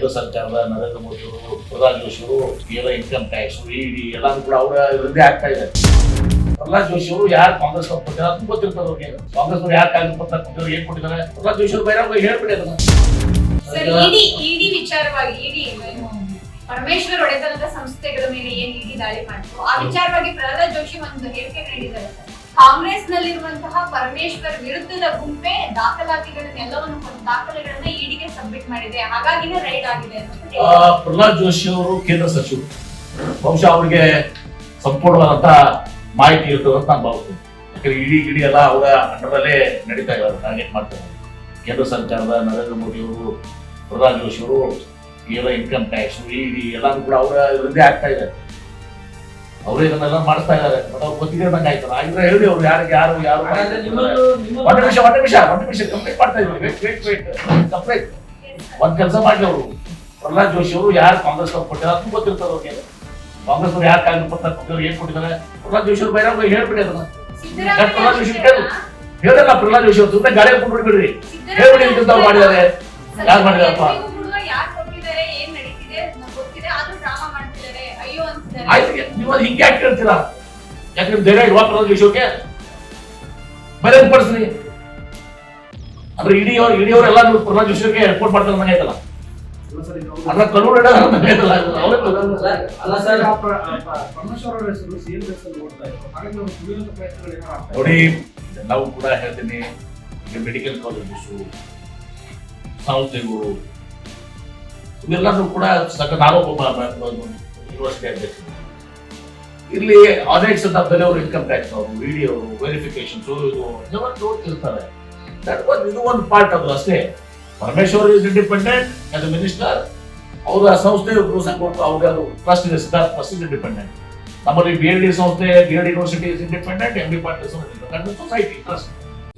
ಕೇಂದ್ರ ಸರ್ಕಾರದ ನರೇಂದ್ರ ಮೋದಿ ಅವರು ಪ್ರಹ್ಲಾದ್ ಜೋಶಿ ಅವರು ಎಲ್ಲ ಇನ್ಕಮ್ ಟ್ಯಾಕ್ಸ್ ಇಡಿ ಎಲ್ಲ ಕೂಡ ಅವರ ವೃದ್ಧಿ ಆಗ್ತಾ ಇದೆ. ಪ್ರಹ್ಲಾದ್ ಜೋಶಿ ಅವರು ಯಾರು ಕಾಂಗ್ರೆಸ್ ಕೊಟ್ಟಿದ್ದಾರೆ ಅದು ಗೊತ್ತಿರ್ತಾರೆ ಅವ್ರಿಗೆ. ಕಾಂಗ್ರೆಸ್ ಅವರು ಯಾರು ಕಾಂಗ್ರೆಸ್ ಪತ್ರ ಕೊಟ್ಟಿದ್ದಾರೆ ಏನ್ ಕೊಟ್ಟಿದ್ದಾರೆ ಪ್ರಹ್ಲಾದ್ ಜೋಶಿ ಅವರು ಹೇಳ್ಬಿಡಿ ಅದನ್ನ. ಸರ್ ಇಡಿ ವಿಚಾರವಾಗಿ ಇಡಿ ಪರಮೇಶ್ವರ್ ಒಡೆತನದ ಸಂಸ್ಥೆಗಳ ಮೇಲೆ ಏನ್ ಇಡಿ ದಾಳಿ ಮಾಡಿದ್ರು ಆ ವಿಚಾರವಾಗಿ ಪ್ರಹ್ಲಾದ್ ಜೋಶಿ ಒಂದು ಹೇಳಿಕೆ ನೀಡಿದ್ದಾರೆ. ಕಾಂಗ್ರೆಸ್ ನಲ್ಲಿರುವಂತಹ ಪರಮೇಶ್ವರ್ ವಿರುದ್ಧದ ಗುಂಪೆ ದಾಖಲಾತಿಗಳನ್ನೆಲ್ಲವನ್ನು ದಾಖಲೆಗಳನ್ನ ಇಡಿಗೆ ಸಬ್ಮಿಟ್ ಮಾಡಿದೆ. ಹಾಗಾಗಿನೇ ರೈಡ್ ಆಗಿದೆ ಪ್ರಹ್ಲಾದ್ ಜೋಶಿ ಅವರು ಕೇಂದ್ರ ಸಚಿವರು. ಬಹುಶಃ ಅವರಿಗೆ ಸಂಪೂರ್ಣವಾದಂತ ಮಾಹಿತಿ ಇರ್ತದೆ ಅಂತ ನಾನು ಭಾವಿಸ್ತೀನಿ. ಯಾಕಂದ್ರೆ ಇಡೀ ಇಡೀ ಎಲ್ಲ ಅವರ ಅಂಡರಲ್ಲೇ ನಡೀತಾ ಇದ್ದಾರೆ. ಟಾರ್ಗೆಟ್ ಮಾಡ್ತಾರೆ ಕೇಂದ್ರ ಸರ್ಕಾರದ ನರೇಂದ್ರ ಮೋದಿ ಅವರು, ಪ್ರಹ್ಲಾದ್ ಜೋಶಿ ಅವರು, ಎಲ್ಲ ಇನ್ಕಮ್ ಟ್ಯಾಕ್ಸ್ ಇಡಿ ಎಲ್ಲಾನು ಕೂಡ ಅವರ ವೃದ್ಧಿ ಆಗ್ತಾ ಇದೆ. ಅವರು ಇದನ್ನೆಲ್ಲ ಮಾಡಿಸ್ತಾ ಇದ್ದಾರೆ. ಬಟ್ ಅವ್ರು ಗೊತ್ತಿದೆ ಆಯ್ತಲ್ಲ ಆಗಿದ್ರೆ ಹೇಳಿ ಅವ್ರು ಯಾರಿಗೆ ಯಾರು ಯಾರು ಒಂದು ನಿಮಿಷ ಒಂದು ನಿಮಿಷ ಒಂದು ನಿಮಿಷ ಕಂಪ್ಲೀಟ್ ಮಾಡ್ತಾ ಇದ್ವಿ ವೇಟ್ ವೇಟ್ ವೇಟ್ ಕಂಪ್ಲೀಟ್ ಒಂದ್ ಕೆಲಸ ಮಾಡಿ ಅವರು. ಪ್ರಹ್ಲಾದ್ ಜೋಶಿ ಅವರು ಯಾರು ಕಾಂಗ್ರೆಸ್ ಅವ್ರು ಕೊಟ್ಟಿದ್ದಾರೆ ಅದು ಗೊತ್ತಿರ್ತಾರೆ ಅವ್ರಿಗೆ. ಕಾಂಗ್ರೆಸ್ ಅವ್ರು ಯಾರು ಕಾಂಗ್ರೆಸ್ ಪತ್ರ ಕೊಟ್ಟಿದ್ದಾರೆ ಏನ್ ಕೊಟ್ಟಿದ್ದಾರೆ? ಪ್ರಹ್ಲಾದ್ ಜೋಶಿ ಅವ್ರು ಬೇರೆ ಹೇಳ್ಬಿಡಿ ಅದನ್ನ. ಪ್ರಹ್ಲಾದ್ ಜೋಶಿ ಕೇಳು. ಹೇಳಲ್ಲ ಪ್ರಹ್ಲಾದ್ ಜೋಶಿ ಅವ್ರು ಸುಮ್ಮನೆ ಗಾಳಿ ಕೊಟ್ಬಿಡ್ಬಿಡ್ರಿ ಬಿಡ್ಬಿಡ್ರಿ ಹೇಳ್ಬಿಡಿ ಅಂತ ಮಾಡಿದ್ದಾರೆ. ಯಾರು ಮಾಡಿದಾರಪ್ಪ ಗೊತ್ತಿದೆ ಆದ್ರೂ ಡ್ರಾಮಾ ಮಾಡ್ತಿದ್ದಾರೆ. ಅಯ್ಯೋ ಆಯ್ತು ನೀವು ಅದು ಹಿಂಗೆ ಯಾಕೆ ಯಾಕೆ ನಿಮ್ ಧೈರ್ಯ ಇಲ್ವಾ ಪ್ರಹ್ಲಾದ್ ಜೋಶಿ ಅವ್ರಿಗೆ ಬರೆದು ಅಂದ್ರೆ ಇಡೀ ಅವ್ರು ಇಡೀ ಅವರೆಲ್ಲ ನೀವು ಪ್ರಹ್ಲಾದ್ ಜೋಶಿ ಅವ್ರಿಗೆ ರಿಪೋರ್ಟ್ ಮಾಡ್ತಾರೆ ನಂಗೆ ಆಯ್ತಲ್ಲ ಅದ್ರ ಕಣ್ಣು ಆಯ್ತಲ್ಲ ಸರ್, ಅಲ್ಲ ಸರ್ ಪರಮೇಶ್ವರ ಅವರ ಹೆಸರು ಸಿಎಂ ಹೆಸರು ನೋಡ್ತಾ ಇದ್ರು. ಹಾಗಾಗಿ ನಾವು ಸುಳಿಯುವಂತ ಪ್ರಯತ್ನಗಳು ಏನೋ ಆಗ್ತಾ ನೋಡಿ ನಾವು ಕೂಡ ಹೇಳ್ತೀನಿ. ಮೆಡಿಕಲ್ ಕಾಲೇಜಸ್ ಸಂಸ್ಥೆಗಳು ಇವೆಲ್ಲರೂ ಕೂಡ ಸಕ ನಾನು ಯೂನಿವರ್ಸಿಟಿ ಅಧ್ಯಕ್ಷ ಇಲ್ಲಿ ಆಡಿಟ್ ಬೇರೆ ಅವರು ಇನ್ಕಮ್ ಟ್ಯಾಕ್ಸ್ ಅವರು ವಿಡಿಯೋ ವೆರಿಫಿಕೇಶನ್ಸ್ ಇದು ಇದೆಲ್ಲ ಇರ್ತಾರೆ ದಟ್ ಒಂದು ಇದು ಒಂದು ಪಾರ್ಟ್ ಅದು ಅಷ್ಟೇ. Parameshwar is independent as a minister ಅವರ ಸಂಸ್ಥೆ ಅವ್ರಿಗೆ ಅದು ಟ್ರಸ್ಟ್ ಇದೆ ಸಿದ್ಧಾರ್ಥ ಟ್ರಸ್ಟ್ ಇಸ್ ಇಂಡಿಪೆಂಡೆಂಟ್ ನಮ್ಮಲ್ಲಿ ಬಿ ಎಲ್ ಡಿ ಸಂಸ್ಥೆ B L university is independent M B party society trust